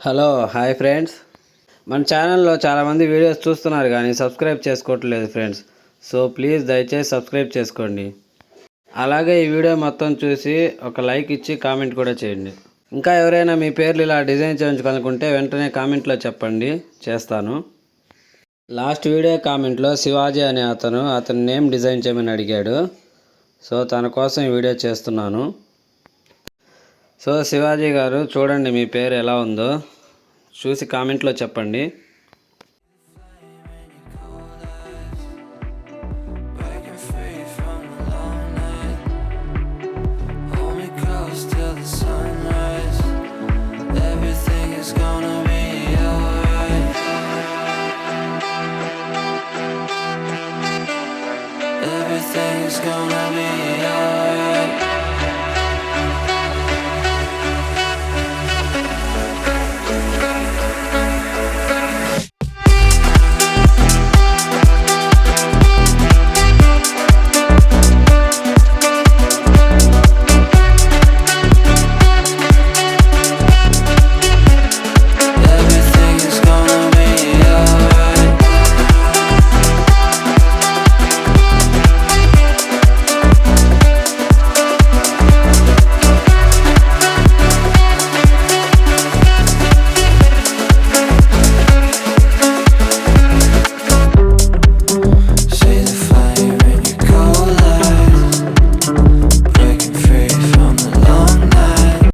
Hello hi friends. మన ఛానల్లో చాలామంది వీడియోస్ చూస్తున్నారు కానీ సబ్స్క్రైబ్ చేసుకోవట్లేదు ఫ్రెండ్స్. సో ప్లీజ్ దయచేసి సబ్స్క్రైబ్ చేసుకోండి. అలాగే ఈ వీడియో మొత్తం చూసి ఒక లైక్ ఇచ్చి కామెంట్ కూడా చేయండి. ఇంకా ఎవరైనా మీ పేర్లు ఇలా డిజైన్ చేయించుకోవాలనుకుంటే వెంటనే కామెంట్లో చెప్పండి. చేస్తాను. లాస్ట్ వీడియో కామెంట్లో శివాజీ అనే అతను అతని నేమ్ డిజైన్ చేయమని అడిగాడు. సో తన కోసం ఈ వీడియో చేస్తున్నాను. సో శివాజీ గారు చూడండి మీ పేరు ఎలా ఉందో. చూసి కామెంట్లో చెప్పండి. Everything's gonna be alright.